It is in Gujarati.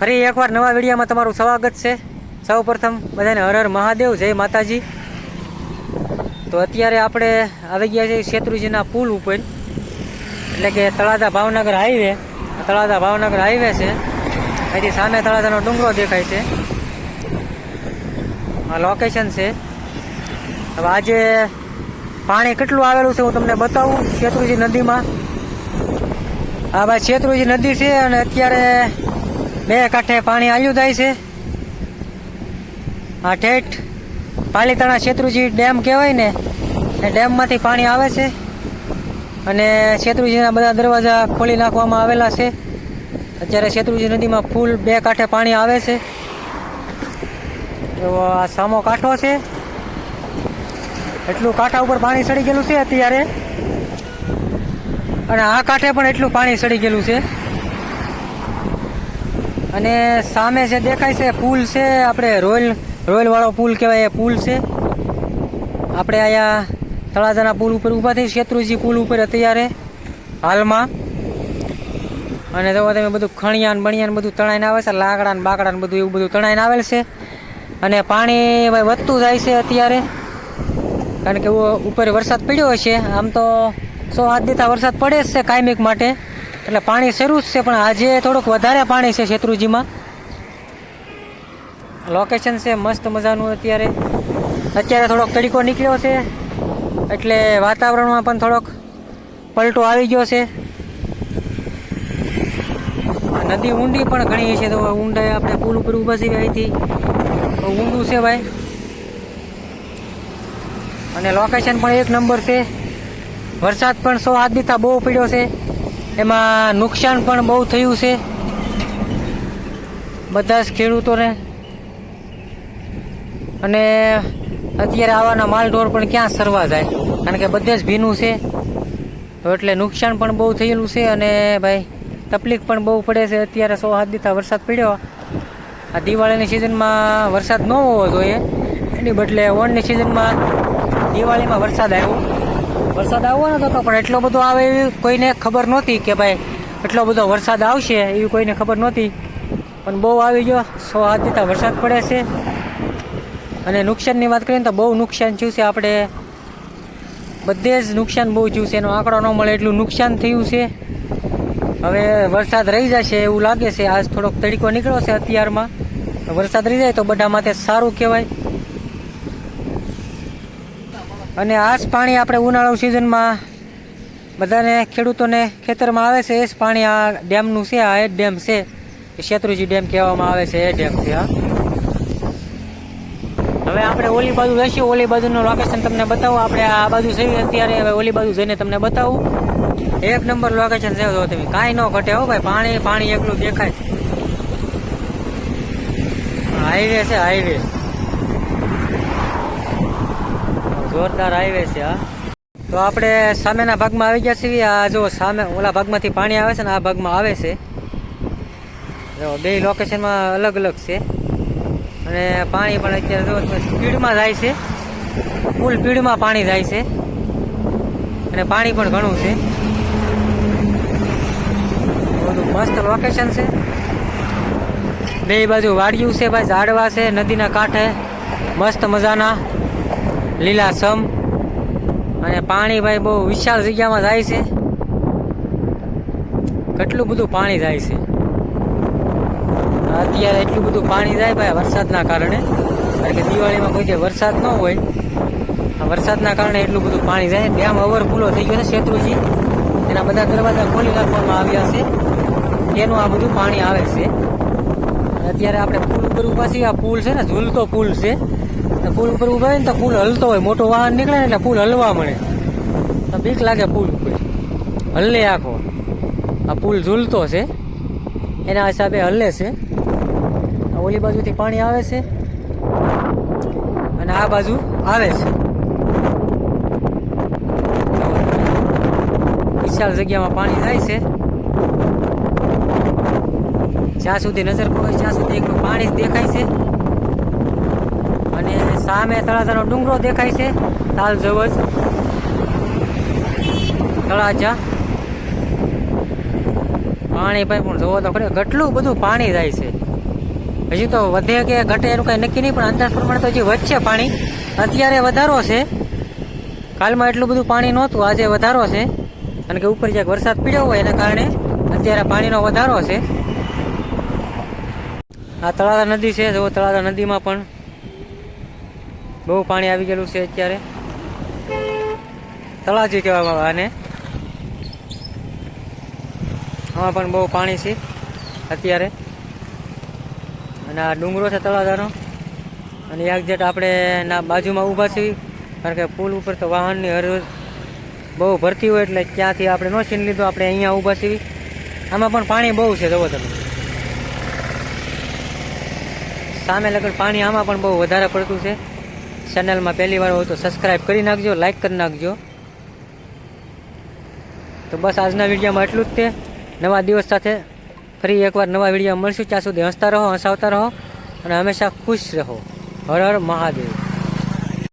ફરી એકવાર નવા વિડીયોમાં તમારું સ્વાગત છે. સૌ પ્રથમ બધાને હર હર મહાદેવ, જય માતાજી. તો અત્યારે આપણે આવી ગયા છીએ શેત્રુજીના પુલ ઉપર. એટલે કે તળાજા ભાવનગર હાઈવે. તળાજા ભાવનગર હાઈવે છે. અહીંથી સામે તળાજાનો ડુંગરો દેખાય છે. આ લોકેશન છે. હવે આજે પાણી કેટલું આવેલું છે હું તમને બતાવું શેત્રુજી નદીમાં. આ ભાઈ શેત્રુજી નદી છે અને અત્યારે બે કાંઠે પાણી આવ્યું જાય છે. આ ઠેઠ પાલીતાણા શેત્રુજી ડેમ કહેવાય ને, એ ડેમમાંથી પાણી આવે છે. અને શેત્રુજીના બધા દરવાજા ખોલી નાખવામાં આવેલા છે. અત્યારે શેત્રુજી નદીમાં ફૂલ બે કાંઠે પાણી આવે છે. તો આ સામો કાંઠો છે. એટલું કાંઠા ઉપર પાણી સડી ગયેલું છે અત્યારે. અને આ કાંઠે પણ એટલું પાણી સડી ગયેલું છે. અને સામે જે દેખાય છે, પુલ છે, આપણે રોયલ રોયલ વાળો પુલ કહેવાય એ પુલ છે. આપણે અહીંયા તળાજાના પુલ ઉપર ઊભા થઈ શેત્રુજી પુલ ઉપર અત્યારે હાલમાં. અને જો તમે બધું ખણિયાન બણિયાન બધું તણાઈને આવે છે, લાકડા ને બાકડા ને બધું એવું બધું તણાઈને આવેલ છે. અને પાણી ભાઈ વધતું જાય છે અત્યારે. કારણ કે ઉપર વરસાદ પડ્યો છે આમ તો સો આઠ દીથા વરસાદ પડે જ છે કાયમિક માટે. એટલે પાણી શરૂ છે, પણ આજે થોડુંક વધારે પાણી છે શેત્રુજીમાં. લોકેશન છે, મસ્ત મજાનું અત્યારે. અત્યારે થોડોક તડીકો નીકળ્યો છે, એટલે વાતાવરણમાં પણ થોડોક પલટો આવી ગયો છે. નદી ઊંડી પણ ઘણી છે, તો ઊંડા આપણે પુલ ઉપર ઊભા છીએ અહીંથી. ઊંડું છે ભાઈ. અને લોકેશન પણ એક નંબર છે. વરસાદ પણ સો દીથા બહુ પડ્યો છે. એમાં નુકસાન પણ બહુ થયું છે. બધા જ ખેડૂતોને. અને અત્યારે આવાના માલઢોર પણ ક્યાં સરવા જાય? કારણ કે બધે જ ભીનું છે. એટલે નુકસાન પણ બહુ થયેલું છે અને ભાઈ, તકલીફ પણ બહુ પડે છે. અત્યારે સો હાથ દીધા વરસાદ પડ્યો. આ દિવાળીની સિઝનમાં વરસાદ ન હોવો જોઈએ. એની બદલે ઓણની સિઝનમાં દિવાળીમાં વરસાદ આવ્યો. વરસાદ આવવાનો હતો, પણ એટલો બધો આવે એવી કોઈને ખબર નહોતી કે ભાઈ એટલો બધો વરસાદ આવશે એવી કોઈને ખબર નહોતી. પણ બહુ આવી ગયો, સો હાથ દીધા વરસાદ પડે છે. અને નુકસાનની વાત કરીએ તો બહુ નુકસાન થયું છે આપણે. બધે જ નુકસાન બહુ થયું છે, એનો આંકડો ન મળે એટલું નુકસાન થયું છે. હવે વરસાદ રહી જશે એવું લાગે છે, આજ થોડોક તડકો નીકળ્યો છે અત્યારમાં. વરસાદ રહી જાય તો બધા માટે સારું કહેવાય. અને આ જ પાણી આપણે ઉનાળુ સિઝનમાં બધાને ખેડૂતોને ખેતરમાં આવે છે, એ જ પાણી આ ડેમનું છે, આ એ ડેમ છે. શેત્રુજી ડેમ કહેવામાં આવે છે, એ ડેમ છે, હા. હવે આપણે ઓલી બાજુ જઈશું, ઓલી બાજુનું લોકેશન તમને બતાવું. આપણે આ બાજુ જઈએ અત્યારે, હવે ઓલી બાજુ જઈને તમને બતાવું. એક નંબર લોકેશન છે, જો તમે કાંઈ ન ઘટે હો ભાઈ, પાણી પાણી એકલું દેખાય. હાઈવે છે, હાઈવે. જોરદાર હાઈવે છે, હા. તો આપણે સામેના ભાગમાં આવી ગયા છીએ. આ જો સામે ઓલા ભાગમાંથી પાણી આવે છે ને, આ ભાગમાં આવે છે. જો બે લોકેશનમાં અલગ અલગ છે. અને પાણી પણ અત્યારે જો સ્પીડમાં જાય છે. ફૂલ સ્પીડમાં પાણી જાય છે. અને પાણી પણ ઘણું છે. બધું મસ્ત લોકેશન છે. બે બાજુ વાડિયું છે, ભાઈ ઝાડવા છે, નદીના કાંઠે. મસ્ત મજાના. લીલાછમ અને પાણી ભાઈ બહુ વિશાળ જગ્યામાં જાય છે. કેટલું બધું પાણી જાય છે. અત્યારે એટલું બધું પાણી જાય ભાઈ વરસાદના કારણે. કારણ કે દિવાળીમાં કોઈ જે વરસાદ ન હોય. વરસાદના કારણે એટલું બધું પાણી જાય. ડેમ ઓવરફ્લો થઈ ગયો છે શેત્રુજી. એના બધા દરવાજા ખોલી નાખવામાં આવ્યા છે. એનું આ બધું પાણી આવે છે. અત્યારે આપણે પુલ ઉપર ઊભા છીએ. આ પુલ છે ને, ઝૂલતો પુલ છે. પુલ ઉપર ઊભા હોય ને તો પુલ હલતો હોય. મોટો વાહન નીકળે એટલે પુલ હલવા મળે. તો બીક લાગે પુલ ઉપર. હલ્લે આખો. આ પુલ ઝૂલતો છે. એના હિસાબે હલ્લે છે. ઓલી બાજુથી પાણી આવે છે. અને આ બાજુ આવે છે. વિશાળ જગ્યામાં પાણી જાય છે. જ્યાં સુધી નજર પડે ત્યાં સુધી એકલું પાણી જ દેખાય છે. અને સામે તળાજાનો ડુંગરો દેખાય છે તાલ જવજ. તળાજા. પાણી ભાઈ પણ જોવો તો ખરે, કેટલું બધું પાણી જાય છે. હજી તો વધે કે ઘટે એનું કાંઈ નક્કી નહીં, પણ અંદાજ પ્રમાણે તો હજી વધશે પાણી. અત્યારે વધારો છે. કાલમાં એટલું બધું પાણી નહોતું, આજે વધારો છે. કારણ કે ઉપર જ્યાં વરસાદ પીડ્યો હોય એના કારણે અત્યારે પાણીનો વધારો છે. આ તળાજા નદી છે જો તળાજા નદીમાં પણ બહુ પાણી આવી ગયેલું છે અત્યારે. તળાજી કહેવામાં આવે આને. આમાં પણ બહુ પાણી છે અત્યારે. અને આ ડુંગરો છે તળાજાનો. અને એકજેટ આપણે ના બાજુમાં ઊભા છીએ કારણ કે પુલ ઉપર તો વાહનની હર બહુ ભરતી હોય એટલે ત્યાંથી આપણે ન છીન લીધું, આપણે અહીંયા ઊભા છીએ. આમાં પણ પાણી બહુ છે તમે. સામે લગન પાણી આમાં પણ બહુ વધારે પડતું છે. ચેનલમાં પહેલી વાર હોય તો સબસ્ક્રાઈબ કરી નાખજો લાઇક કરી નાખજો. તો બસ આજના વિડીયોમાં એટલું જ તે. નવા દિવસ સાથે ફરી એકવાર નવા વીડિયો મળશું. ત્યાં સુધી હસતા રહો, હસાવતા રહો અને હંમેશા ખુશ રહો. હર હર મહાદેવ.